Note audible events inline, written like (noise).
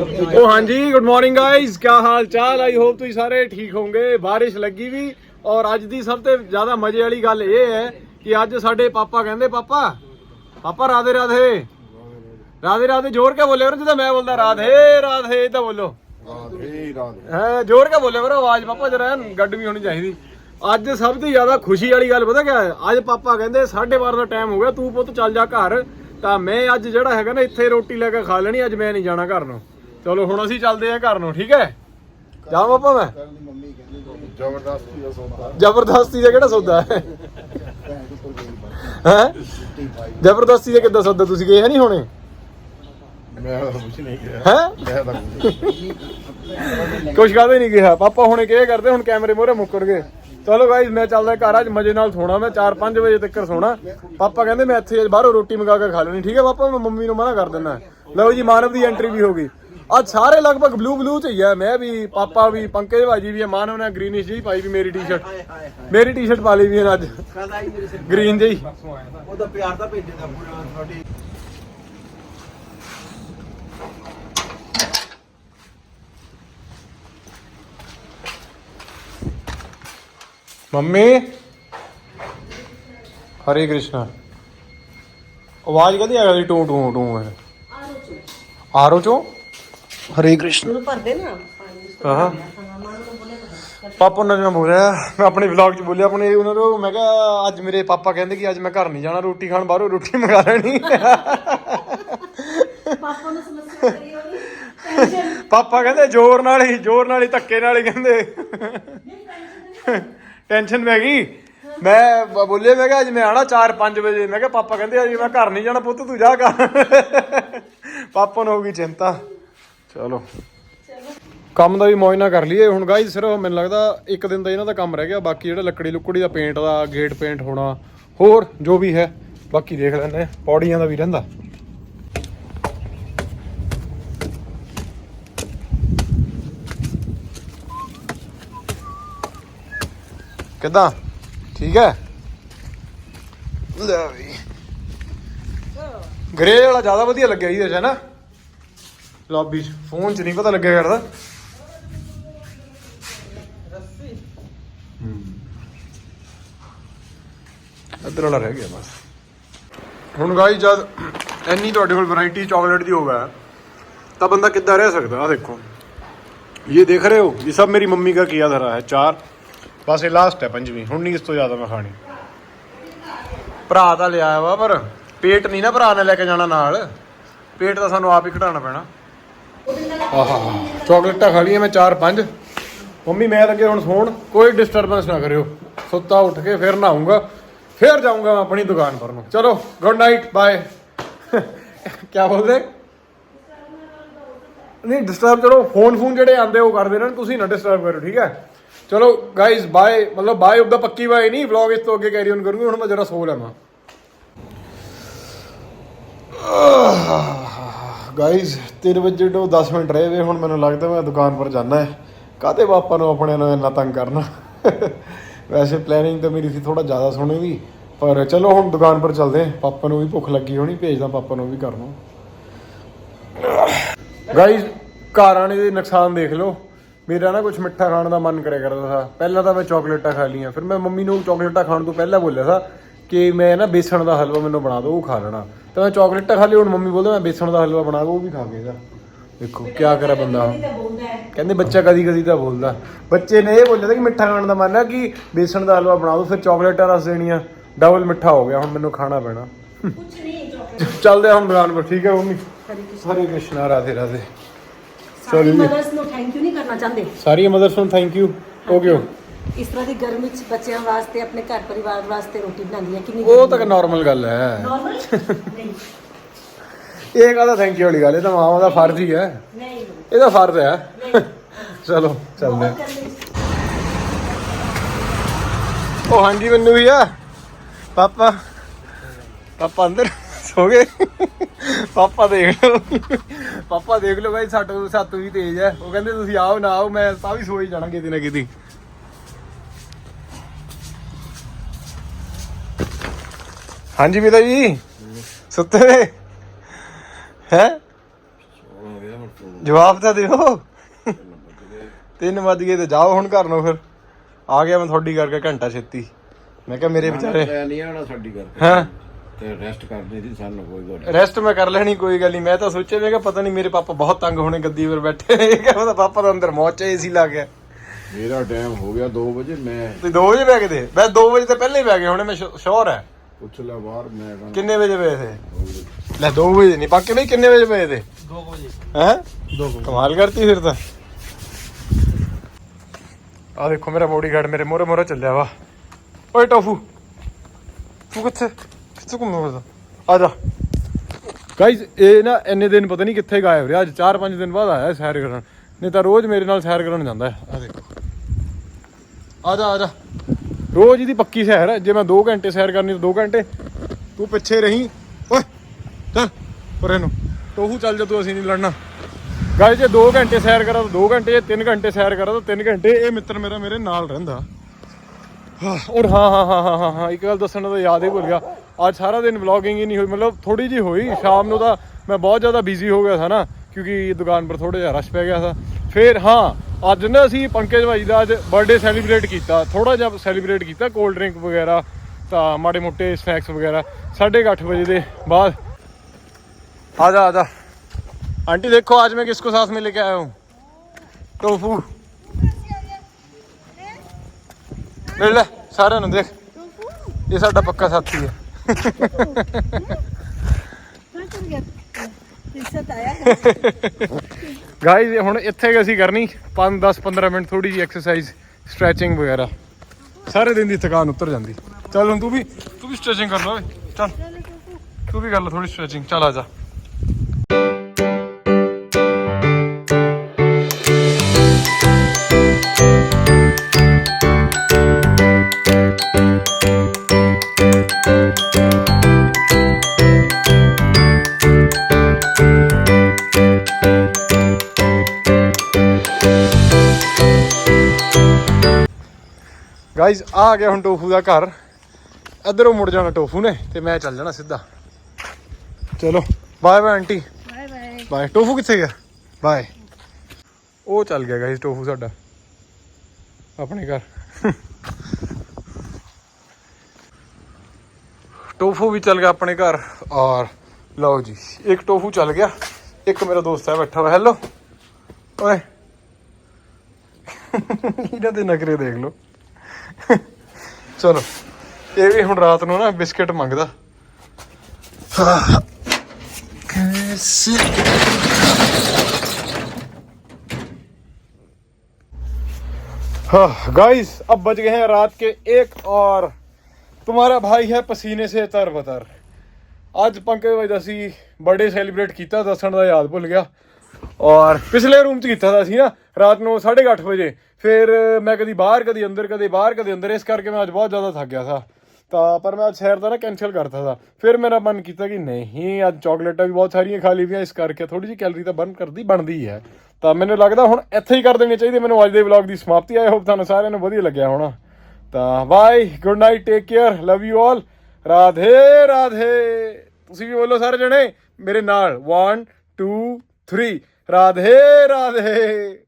ਉਹ ਹਾਂਜੀ good morning guys ਕੀ ਹਾਲ ਚਾਲ? ਆਈ ਹੋਪ ਤੁਸੀਂ ਸਾਰੇ ਠੀਕ ਹੋਵੋਗੇ। ਬਾਰਿਸ਼ ਲੱਗੀ ਵੀ ਔਰ ਅੱਜ ਦੀ ਸਭ ਤੋਂ ਜ਼ਿਆਦਾ ਮਜ਼ੇ ਵਾਲੀ ਗੱਲ ਇਹ ਹੈ ਕਿ ਅੱਜ ਸਾਡੇ ਪਾਪਾ ਕਹਿੰਦੇ, ਪਾਪਾ ਪਾਪਾ ਰਾਧੇ ਰਾਧੇ। ਰਾਧੇ ਰਾਧੇ, ਜ਼ੋਰ ਕੇ ਬੋਲੇ ਕਰੋ ਜਿੱਦਾਂ ਮੈਂ ਬੋਲਦਾ, ਰਾਧੇ ਰਾਧੇ, ਤਾਂ ਬੋਲੋ। ਰਾਧੇ ਰਾਧੇ ਹੈ, ਜ਼ੋਰ ਕੇ ਬੋਲੇ ਕਰੋ? ਆਵਾਜ਼ ਪਾਪਾ ਜਰਾ ਗੱਡਵੀਂ ਹੋਣੀ ਚਾਹੀਦੀ। ਅੱਜ ਸਭ ਤੋਂ ਜ਼ਿਆਦਾ ਖੁਸ਼ੀ ਵਾਲੀ ਗੱਲ ਪਤਾ ਕਿਆ ਹੈ? ਅੱਜ ਪਾਪਾ ਕਹਿੰਦੇ 12:30 ਦਾ ਟਾਈਮ ਹੋ ਗਿਆ, ਤੂੰ ਪੁੱਤ ਚੱਲ ਜਾ ਘਰ। ਤਾਂ ਮੈਂ ਅੱਜ ਜਿਹੜਾ ਹੈਗਾ ਨਾ, ਇੱਥੇ ਰੋਟੀ ਲੈ ਕੇ ਖਾ ਲੈਣੀ, ਅੱਜ ਮੈਂ ਨਹੀਂ ਜਾਣਾ ਘਰ ਨੂੰ। ਚਲੋ ਹੁਣ ਅਸੀਂ ਚੱਲਦੇ ਆਂ ਘਰ ਨੂੰ, ਠੀਕ ਹੈ? ਜਾ ਪਾਪਾ ਮੈਂ ਜ਼ਬਰਦਸਤੀ ਦਾ ਸੌਦਾ ਜ਼ਬਰਦਸਤੀ ਦਾ ਕਿਹੜਾ ਸੌਦਾ ਹੈ? ਹੈ? ਜ਼ਬਰਦਸਤੀ ਦਾ ਕਿੱਦਾਂ ਸੌਦਾ, ਤੁਸੀਂ ਗਏ ਹੈ ਨਹੀਂ ਹੁਣੇ? ਮੈਂ ਤਾਂ ਕੁਝ ਨਹੀਂ ਕਿਹਾ ਹੈ? ਮੈਂ ਤਾਂ ਕੁਛ- ਕੁਛ ਕਾਹਦੇ ਨਹੀਂ ਕਿਹਾ? ਪਾਪਾ ਹੁਣੇ ਕੀ ਕਰਦੇ, ਹੁਣ ਕੈਮਰੇ ਮੋਰੇ ਮੁੱਕਰ ਗਏ ਚਲੋ ਗਾਇਸ ਮੈਂ ਚੱਲਦਾ ਘਰ, ਅੱਜ ਮਜੇ ਨਾਲ ਸੋਣਾ ਮੈਂ 4-5 ਵਜੇ ਤੱਕ ਸੋਣਾ। ਪਾਪਾ ਕਹਿੰਦੇ ਮੈਂ ਇੱਥੇ ਬਾਹਰੋਂ ਰੋਟੀ ਮੰਗਾ ਕੇ ਖਾ ਲੈਣੀ, ਠੀਕ ਹੈ ਪਾਪਾ? ਮੈਂ ਮੰਮੀ ਨੂੰ ਮਨਾ ਕਰ ਦਿੰਦਾ। ਲਓ ਜੀ, ਮਾਨਵ ਦੀ ਐਂਟਰੀ ਵੀ ਹੋ ਗਈ। ਅੱਜ ਸਾਰੇ ਲਗਭਗ ਬਲੂ ਬਲੂ ਚ ਹੀ ਆ। ਮੈਂ ਵੀ ਪਾਪਾ ਵੀ ਪੰਕਜ ਭਾਜੀ ਵੀ ਆ ਮਾਨਵ ਨੇ ਗ੍ਰੀਨਿਸ਼ ਜੀ ਪਾਈ ਵੀ ਮੇਰੀ ਟੀ-ਸ਼ਰਟ ਮੇਰੀ ਟੀ-ਸ਼ਰਟ ਪਾ ਲਈ ਵੀ ਅੱਜ। ਗ੍ਰੀਨ ਜਿਹੀ। ਉਹਦਾ ਪਿਆਰ ਤਾਂ ਭੇਜਦਾ ਪੂਰਾ ਤੁਹਾਡੀ। ਮੰਮੀ। ਹਰੇ ਕ੍ਰਿਸ਼ਨਾ। ਆਵਾਜ਼ ਕਦੀ ਆ ਗਈ ਟੂ ਟੂ ਟੂ। ਹੈ ਆਰੋ ਚੋਂ? ਹਰੇ ਕ੍ਰਿਸ਼ਨ। ਉਹਨੂੰ ਭਰਦੇ ਨਾ। ਹਾਂ ਪਾਪਾ ਨਾਲ ਮੈਂ ਬੋਲਿਆ ਮੈਂ ਆਪਣੇ ਵਲੌਗ 'ਚ ਬੋਲਿਆ ਆਪਣੇ ਉਹਨਾਂ ਨੂੰ ਮੈਂ ਕਿਹਾ ਅੱਜ ਮੇਰੇ ਪਾਪਾ ਕਹਿੰਦੇ ਕਿ ਅੱਜ ਮੈਂ ਘਰ ਨਹੀਂ ਜਾਣਾ ਰੋਟੀ ਖਾਣ ਬਾਹਰੋਂ ਰੋਟੀ ਮੰਗਾ ਲੈਣੀ। ਪਾਪਾ ਨੂੰ ਸਮੱਸਿਆ ਕਰੀ ਹੋਣੀ। ਟੈਨਸ਼ਨ ਪਾਪਾ ਕਹਿੰਦੇ ਜ਼ੋਰ ਨਾਲ ਹੀ ਜ਼ੋਰ ਨਾਲ ਹੀ ਧੱਕੇ ਨਾਲ ਹੀ ਕਹਿੰਦੇ। ਟੈਨਸ਼ਨ ਪੈ ਗਈ। ਮੈਂ ਬੋਲੇ ਮੈਂ ਕਿਹਾ ਅੱਜ ਮੈਂ ਆਣਾ 4-5 ਵਜੇ। ਮੈਂ ਕਿਹਾ ਪਾਪਾ ਕਹਿੰਦੇ ਅੱਜ ਮੈਂ ਘਰ ਨਹੀਂ ਜਾਣਾ ਪੁੱਤ ਤੂੰ ਜਾ ਕਰ ਪਾਪਾ ਨੂੰ ਹੋ ਗਈ ਚਿੰਤਾ। ਚਲੋ। ਕੰਮ ਦਾ ਵੀ ਮੌਜਨਾ ਕਰ ਲਈਏ। ਹੁਣ ਗਾਈ ਸਿਰਫ ਮੈਨੂੰ ਲੱਗਦਾ ਇੱਕ ਦਿਨ ਦਾ ਇਹਨਾਂ ਦਾ ਕੰਮ ਰਹਿ ਗਿਆ। ਬਾਕੀ ਜਿਹੜਾ ਲੱਕੜੀ ਲੁੱਕੜੀ ਦਾ ਪੇਂਟ ਦਾ ਗੇਟ ਪੇਂਟ ਹੋਣਾ ਹੋਰ ਜੋ ਵੀ ਹੈ ਬਾਕੀ ਦੇਖ ਲੈਂਦੇ ਹਾਂ। ਪੌੜੀਆਂ ਦਾ ਵੀ ਰਹਿੰਦਾ। ਕਿੱਦਾਂ? ਠੀਕ ਹੈ? ਲੈ ਵੀ ਗ੍ਰੇ ਵਾਲਾ ਜ਼ਿਆਦਾ ਵਧੀਆ ਲੱਗਿਆ ਇਹਦੇ ਚ ਹੈ ਨਾ? ਲੌਬੀ ਚ ਫੋਨ ਚ ਨਹੀਂ ਪਤਾ ਲੱਗਿਆ ਕਰਦਾ ਇੱਧਰ ਵਾਲਾ ਰਹਿ ਗਿਆ ਬਸ ਹੁਣ ਗਾਈ ਜਦ ਇੰਨੀ ਤੁਹਾਡੇ ਕੋਲ ਵੈਰਾਈਟੀ ਚਾਕਲੇਟ ਦੀ ਹੋਗਾ ਤਾਂ ਬੰਦਾ ਕਿੱਦਾਂ ਰਹਿ ਸਕਦਾ ਆ ਦੇਖੋ ਇਹ ਦੇਖ ਰਹੇ ਹੋ ਇਹ ਸਭ ਮੇਰੀ मम्मी का किया धरा है चार ਬਸ ਇਹ ਲਾਸਟ ਹੈ ਪੰਜਵੀਂ ਹੁਣ ਨਹੀਂ ਇਸ ਤੋਂ ਜ਼ਿਆਦਾ ਮੈਂ ਖਾਣੀ ਭਰਾ ਤਾਂ ਲਿਆਇਆ ਵਾ ਪਰ ਪੇਟ ਨਹੀਂ ਨਾ ਭਰਾ ਨੇ ਲੈ ਕੇ ਜਾਣਾ ਨਾਲ ਪੇਟ ਤਾਂ ਸਾਨੂੰ ਆਪ ਹੀ ਘਟਾਉਣਾ ਪੈਣਾ ਆਹਾ ਚਾਕਲੇਟਾਂ ਖਾ ਲਈਆਂ ਮੈਂ 4-5 ਮੰਮੀ, ਮੈਂ ਲੱਗੇ ਹੁਣ ਸੌਣ, ਕੋਈ ਡਿਸਟਰਬੈਂਸ ਨਾ ਕਰਿਓ। ਸੁੱਤਾ ਉੱਠ ਕੇ ਫਿਰ ਨਹਾਉਂਗਾ, ਫਿਰ ਜਾਊਂਗਾ ਮੈਂ ਆਪਣੀ ਦੁਕਾਨ ਪਰ ਨੂੰ। ਚਲੋ ਗੁੱਡ ਨਾਈਟ ਬਾਏ ਕੀ ਬੋਲਦੇ? ਨਹੀਂ ਡਿਸਟਰਬ ਚਲੋ ਫੋਨ ਫੋਨ ਜਿਹੜੇ ਆਂਦੇ ਉਹ ਕਰਦੇ ਰਹਿਣ ਤੁਸੀਂ ਨਾ ਡਿਸਟਰਬ ਕਰੋ, ਠੀਕ ਹੈ? ਚਲੋ ਗਾਇਜ਼ ਬਾਏ ਮਤਲਬ ਬਾਏ ਉਹਦਾ ਪੱਕੀ ਬਾਏ ਨਹੀਂ ਵਲੌਗ ਇਸ ਤੋਂ ਅੱਗੇ ਕੈਰੀ ਔਨ ਕਰੂੰਗੀ, ਹੁਣ ਮੈਂ ਜਰਾ ਸੋ ਲਵਾਂ। ਗਾਇਜ਼ 3 ਵਜੇ ਤੋਂ 10 ਮਿੰਟ ਰਹੇ ਵੇ, ਹੁਣ ਮੈਨੂੰ ਲੱਗਦਾ ਮੈਂ ਦੁਕਾਨ ਪਰ ਜਾਣਾ ਹੈ। ਕਾਤੇ ਪਾਪਾ ਨੂੰ ਆਪਣੇ ਨੂੰ ਇੰਨਾ ਤੰਗ ਕਰਨਾ? ਵੈਸੇ ਪਲੈਨਿੰਗ ਤਾਂ ਮੇਰੀ ਸੀ ਥੋੜਾ ਜ਼ਿਆਦਾ ਸੋਹਣੀ ਦੀ ਪਰ ਚਲੋ ਹੁਣ ਦੁਕਾਨ ਪਰ ਚੱਲਦੇ ਹਾਂ। ਪਾਪਾ ਨੂੰ ਵੀ ਭੁੱਖ ਲੱਗੀ ਹੋਣੀ, ਭੇਜਦਾ ਪਾਪਾ ਨੂੰ ਵੀ ਕਰ ਨੂੰ। ਗਾਈਜ਼ ਘਰ ਆਣੇ ਦੇ ਨੁਕਸਾਨ ਦੇਖ ਲਓ। ਮੇਰਾ ਨਾ ਕੁਝ ਮਿੱਠਾ ਖਾਣ ਦਾ ਮਨ ਕਰਿਆ ਕਰਦਾ ਸੀ ਪਹਿਲਾਂ ਤਾਂ ਮੈਂ ਚਾਕਲੇਟਾਂ ਖਾ ਲੀਆਂ ਫਿਰ ਮੈਂ ਮੰਮੀ ਨੂੰ ਚਾਕਲੇਟਾਂ ਖਾਣ ਤੋਂ ਪਹਿਲਾਂ ਬੋਲਿਆ ਸੀ ਕਿ ਮੈਂ ਨਾ ਬੇਸਣ ਦਾ ਹਲਵਾ ਮੈਨੂੰ ਬਣਾ ਦਿਓ, ਉਹ ਖਾ ਲੈਣਾ। ਤਾਂ ਮੈਂ ਚਾਕਲੇਟਾਂ ਖਾ ਲਈ ਹੁਣ ਮੰਮੀ ਬੋਲਦੇ ਮੈਂ ਬੇਸਣ ਦਾ ਹਲਵਾ ਬਣਾ ਕੇ ਉਹ ਵੀ ਖਾ ਗਏਗਾ ਦੇਖੋ ਕੀ ਕਰੇ ਬੰਦਾ। ਕਹਿੰਦੇ ਬੱਚਾ ਕਦੀ ਕਦੀ ਤਾਂ ਬੋਲਦਾ। ਬੱਚੇ ਨੇ ਇਹ ਬੋਲਿਆ ਕਿ ਮਿੱਠਾ ਖਾਣ ਦਾ ਮਨ ਹੈ ਕਿ ਬੇਸਣ ਦਾ ਹਲਵਾ ਬਣਾ ਦਿਓ ਫਿਰ ਚਾਕਲੇਟਾਂ ਰਸ ਦੇਣੀਆਂ ਡਬਲ ਮਿੱਠਾ ਹੋ ਗਿਆ ਹੁਣ ਮੈਨੂੰ ਖਾਣਾ ਪੈਣਾ। ਕੁਝ ਨਹੀਂ ਚਾਕਲੇਟ ਚੱਲਦੇ ਹਾਂ ਹੁਣ ਦੁਕਾਨ ਪਰ ਠੀਕ ਹੈ ਮੰਮੀ? ਹਰੇ ਕ੍ਰਿਸ਼ਨਾ। ਰਾਧੇ ਰਾਧੇ। ਸਾਰੀ ਮਦਰਸ ਨੂੰ ਥੈਂਕ ਯੂ ਨਹੀਂ ਕਰਨਾ ਚਾਹੁੰਦੇ। ਸਾਰੀਆਂ ਮਦਰਸ ਨੂੰ ਥੈਂਕ ਯੂ ਹੋ ਗਿਓ ਇਸ ਤਰ੍ਹਾਂ ਦੀ ਗਰਮੀ ਚ ਬੱਚਿਆਂ ਵਾਸਤੇ ਆਪਣੇ ਘਰ ਪਰਿਵਾਰ ਵਾਸਤੇ ਰੋਟੀ ਬਣਾਉਂਦੀਆਂ ਕਿੰਨੀ ਉਹ ਤਾਂ ਨਾਰਮਲ ਗੱਲ ਹੈ। ਨਾਰਮਲ (laughs) ਨਹੀਂ। ਇਹ ਕਾਹਦਾ ਥੈਂਕ ਯੂ ਵਾਲੀ ਗੱਲ ਇਹ ਤਾਂ ਮਾਵਾਂ ਦਾ ਫਰਜ਼ ਹੀ ਹੈ। ਨਹੀਂ ਇਹਦਾ ਫਰਜ਼ ਹੈ। (laughs) ਚਲੋ ਚੱਲਦੇ ਹਾਂ। ਉਹ ਹਾਂਜੀ ਮੈਨੂੰ ਵੀ ਆ ਪਾਪਾ। ਪਾਪਾ ਅੰਦਰ ਸੋ ਗਏ। ਪਾਪਾ ਦੇਖ ਲਓ। ਪਾਪਾ ਦੇਖ ਲਓ ਭਾਈ ਸੱਟ ਸੱਤ ਵੀ ਤੇਜ਼ ਹੈ। ਉਹ ਕਹਿੰਦੇ ਤੁਸੀਂ ਆਓ ਨਾ ਆਓ ਮੈਂ ਤਾਂ ਵੀ ਸੋਈ ਜਾਣਾ ਕਿਤੇ ਨਾ ਕਿਤੇ। ਹਾਂਜੀ ਪਿਤਾ ਜੀ। ਸੁੱਤੇ ਹੈ ਹੋ? ਜਵਾਬ ਤਾਂ ਦਿਓ। ਤਿੰਨ ਵੱਜ ਗਏ ਤੇ ਜਾਓ ਹੁਣ ਘਰ ਨੂੰ ਫਿਰ। ਆ ਗਿਆ ਮੈਂ ਤੁਹਾਡੀ ਕਰਕੇ ਘੰਟਾ ਛੇਤੀ। ਮੈਂ ਕਿਹਾ ਮੇਰੇ ਵਿਚਾਰੇ ਨਹੀਂ ਆਣਾ ਸਾਡੀ ਕਰਕੇ। ਹਾਂ? ਤੇ ਰੈਸਟ ਕਰਨੀ ਸੀ ਸਾਨੂੰ ਕੋਈ ਗੱਲ ਰੈਸਟ ਮੈਂ ਕਰ ਲੈਣੀ ਕੋਈ ਗੱਲ ਨਹੀਂ। ਮੈਂ ਤਾਂ ਸੋਚਿਆ ਮੈਂ ਕਿਹਾ ਪਤਾ ਨਹੀਂ ਮੇਰੇ ਪਾਪਾ ਬਹੁਤ ਤੰਗ ਹੋਣੇ ਗੱਦੀ 'ਤੇ ਬੈਠੇ ਨੇ। ਇਹ ਕਹਿੰਦਾ ਪਾਪਾ ਦਾ ਅੰਦਰ ਮੌਤ ਚ ਏਸੀ ਲੱਗ ਗਿਆ। ਮੇਰਾ ਟਾਈਮ ਹੋ ਗਿਆ 2 ਵਜੇ ਮੈਂ ਤੇ 2 ਵਜੇ ਬੈ ਗਏ ਤੇ। ਮੈਂ 2 ਵਜੇ ਤੋਂ ਪਹਿਲਾਂ ਹੀ ਬੈ ਗਏ ਹੁਣੇ ਮੈਂ ਸ਼ੋਰ ਹੈ। ਪੁੱਛ ਲਿਆ ਬਾਹਰ ਮੈਂ ਕਹਿੰਦਾ ਕਿੰਨੇ ਵਜੇ ਪਏ ਥੇ? ਲੈ 2 ਵਜੇ ਨਹੀਂ ਪੱਕੇ ਬਈ ਕਿੰਨੇ ਵਜੇ ਪਏ ਥੇ? 2 ਵਜੇ। ਹੈ? ਕਮਾਲ ਕਰਤੀ ਫਿਰ ਤਾਂ। ਆ ਦੇਖੋ ਮੇਰਾ ਬੋਡੀਗਾਰਡ ਮੇਰੇ ਮੋਰੇ ਮੋਰੇ ਚੱਲਿਆ ਵਾ। ਓਏ ਟੋਫੂ ਤੂੰ ਕਿੱਥੇ? ਕਿੱਥੇ ਘੁੰਮਦਾ ਫਿਰਦਾ? ਆ ਜਾ। ਗਾਇਸ ਇਹ ਨਾ ਇੰਨੇ ਦਿਨ ਪਤਾ ਨਹੀਂ ਕਿੱਥੇ ਗਾਇਬ ਰਿਹਾ। ਅੱਜ 4-5 ਦਿਨ ਬਾਅਦ ਆਇਆ ਸੈਰ ਕਰਨ। ਨਹੀਂ ਤਾਂ ਰੋਜ਼ ਮੇਰੇ ਨਾਲ ਸੈਰ ਕਰਨ ਜਾਂਦਾ ਆ ਦੇਖੋ। ਆ ਜਾ ਆ ਜਾ। ਰੋਜ਼ ਦੀ ਪੱਕੀ ਸੈਰ ਹੈ ਜੇ ਮੈਂ 2 ਘੰਟੇ ਸੈਰ ਕਰਨੀ ਤਾਂ 2 ਘੰਟੇ। ਤੂੰ ਪਿੱਛੇ ਰਹੀਂ। ਓਏ, ਚੱਲ ਪਰੇ ਨੂੰ ਟੋਹੂ ਚੱਲ ਜਾ ਤੂੰ, ਅਸੀਂ ਨਹੀਂ ਲੜਨਾ। ਗਾਇਸ, ਜੇ 2 ਘੰਟੇ ਸੈਰ ਕਰਾਂ ਤਾਂ 2 ਘੰਟੇ, ਜੇ 3 ਘੰਟੇ ਸੈਰ ਕਰਾਂ ਤਾਂ 3 ਘੰਟੇ। ਇਹ ਮਿੱਤਰ ਮੇਰਾ ਮੇਰੇ ਨਾਲ ਰਹਿੰਦਾ। ਔਰ ਹਾਂ ਹਾਂ ਹਾਂ ਹਾਂ ਹਾਂ ਹਾਂ, ਇੱਕ ਗੱਲ ਦੱਸਣ ਦਾ ਯਾਦ ਹੀ ਭੁੱਲ ਗਿਆ। ਅੱਜ ਸਾਰਾ ਦਿਨ ਵਲੌਗਿੰਗ ਹੀ ਨਹੀਂ ਹੋਈ, ਮਤਲਬ ਥੋੜੀ ਜੀ ਹੋਈ। ਸ਼ਾਮ ਨੂੰ ਤਾਂ ਮੈਂ ਬਹੁਤ ਜ਼ਿਆਦਾ ਬਿਜ਼ੀ ਹੋ ਗਿਆ ਸੀ ਨਾ, ਕਿਉਂਕਿ ਦੁਕਾਨ ਪਰ ਥੋੜਾ ਜਿਹਾ ਰਸ਼ ਪੈ ਗਿਆ ਸੀ। ਫਿਰ ਹਾਂ ਅੱਜ ਨਾ ਅਸੀਂ ਪੰਕਜ ਭਾਈ ਦਾ ਅੱਜ ਬਰਥਡੇ ਸੈਲੀਬ੍ਰੇਟ ਕੀਤਾ ਥੋੜਾ ਜਿਹਾ ਸੈਲੀਬ੍ਰੇਟ ਕੀਤਾ ਕੋਲਡ ਡਰਿੰਕ ਵਗੈਰਾ ਤਾਂ ਮਾੜੇ ਮੋਟੇ ਸਨੈਕਸ ਵਗੈਰਾ 8:30 ਵਜੇ ਦੇ ਬਾਅਦ आ जा आ जा आंटी देखो आज मैं किसको साथ में लेके आया हूँ टोफू ले ले सारे ਨੂੰ देख ये ਸਾਡਾ ਪੱਕਾ ਸਾਥੀ ਹੈ ਗਾਇਜ਼ ਹੁਣ ਇੱਥੇ ਅਸੀਂ ਕਰਨੀ? 5 10 15 ਮਿੰਟ ਥੋੜੀ ਜੀ ਐਕਸਰਸਾਈਜ਼ ਸਟ੍ਰੈਚਿੰਗ ਵਗੈਰਾ। ਸਾਰੇ ਦਿਨ ਦੀ ਥਕਾਨ ਉਤਰ ਜਾਂਦੀ। ਚੱਲ ਹੁਣ ਤੂੰ ਵੀ ਤੂੰ ਵੀ ਸਟ੍ਰੈਚਿੰਗ ਕਰ ਲੈ ਓਏ। ਚੱਲ। ਤੂੰ ਵੀ ਕਰ ਲੈ ਥੋੜੀ ਸਟ੍ਰੈਚਿੰਗ ਚੱਲ ਆ ਜਾ। ਗਾਇਜ਼ ਆ ਗਿਆ ਹੁਣ ਟੋਫੂ ਦਾ ਘਰ। ਇਧਰੋਂ ਮੁੜ ਜਾਣਾ ਟੋਫੂ ਨੇ ਤੇ ਮੈਂ ਚੱਲ ਜਾਣਾ ਸਿੱਧਾ। ਚਲੋ bye bye aunty bye bye bye Tofu ਕਿੱਥੇ ਗਿਆ? ਬਾਏ ਉਹ ਚੱਲ ਗਿਆ ਗਾਇਜ਼ ਟੋਫੂ ਸਾਡਾ। ਆਪਣੇ ਘਰ। ਟੋਫੂ ਵੀ ਚੱਲ ਗਿਆ ਆਪਣੇ ਘਰ। ਔਰ ਲਓ ਜੀ ਇੱਕ ਟੋਫੂ ਚੱਲ ਗਿਆ। ਇੱਕ ਮੇਰਾ ਦੋਸਤ ਹੈ ਬੈਠਾ ਹੋਇਆ ਹੈਲੋ ਓਏ। ਇਹਨਾਂ ਦੇ ਨਖਰੇ ਦੇਖ ਲਓ। ਚਲੋ ਇਹ ਵੀ ਹੁਣ ਰਾਤ ਨੂੰ ਨਾ ਬਿਸਕਟ ਮੰਗਦਾ कैसे हाँ गाइस अब बज गए हैं रात के एक और तुम्हारा भाई है पसीने से तर बतर ਅੱਜ ਪੰਕਜ ਭਾਈ ਦਾ ਅਸੀਂ ਬਰਥਡੇ ਸੈਲੀਬ੍ਰੇਟ ਕੀਤਾ ਦੱਸਣ ਦਾ ਯਾਦ ਭੁੱਲ ਗਿਆ ਔਰ ਪਿਛਲੇ ਰੂਮ 'ਚ ਕੀਤਾ ਦਾ ਸੀ ਨਾ, ਰਾਤ ਨੂੰ 8:30 ਵਜੇ। ਫਿਰ ਮੈਂ ਕਦੀ ਬਾਹਰ, ਕਦੀ ਅੰਦਰ, ਕਦੇ ਬਾਹਰ, ਕਦੇ ਅੰਦਰ। ਇਸ ਕਰਕੇ ਮੈਂ ਅੱਜ ਬਹੁਤ ਜ਼ਿਆਦਾ ਥੱਕ ਗਿਆ ਸੀ। ਤਾਂ, ਪਰ ਮੈਂ ਅੱਜ ਸ਼ੈਰ ਦਾ ਨਾ ਕੈਨਸਲ ਕਰਤਾ ਸੀ। ਫਿਰ ਮੇਰਾ ਮਨ ਕੀਤਾ ਕਿ ਨਹੀਂ, ਅੱਜ ਚਾਕਲੇਟਾਂ ਵੀ ਬਹੁਤ ਸਾਰੀਆਂ ਖਾ ਲਈਆਂ ਇਸ ਕਰਕੇ ਥੋੜੀ ਜਿਹੀ ਕੈਲਰੀ ਤਾਂ ਬਰਨ ਕਰਦੀ, ਬਣਦੀ ਹੈ। ਤਾਂ ਮੈਨੂੰ ਲੱਗਦਾ ਹੁਣ ਇੱਥੇ ਹੀ ਕਰ ਦੇਣੀ ਚਾਹੀਦੀ ਮੈਨੂੰ ਅੱਜ ਦੇ ਵਲੌਗ ਦੀ ਸਮਾਪਤੀ ਆਈ ਹੋਪ ਤੁਹਾਨੂੰ ਸਾਰਿਆਂ ਨੂੰ ਵਧੀਆ ਲੱਗਿਆ ਹੋਣਾ। ਤਾਂ bye good night take care love you all Radhe Radhe. ਤੁਸੀਂ ਵੀ ਬੋਲੋ ਸਾਰੇ ਜਣੇ। ਮੇਰੇ ਨਾਲ 1 2 3 ਰਾਧੇ ਰਾਧੇ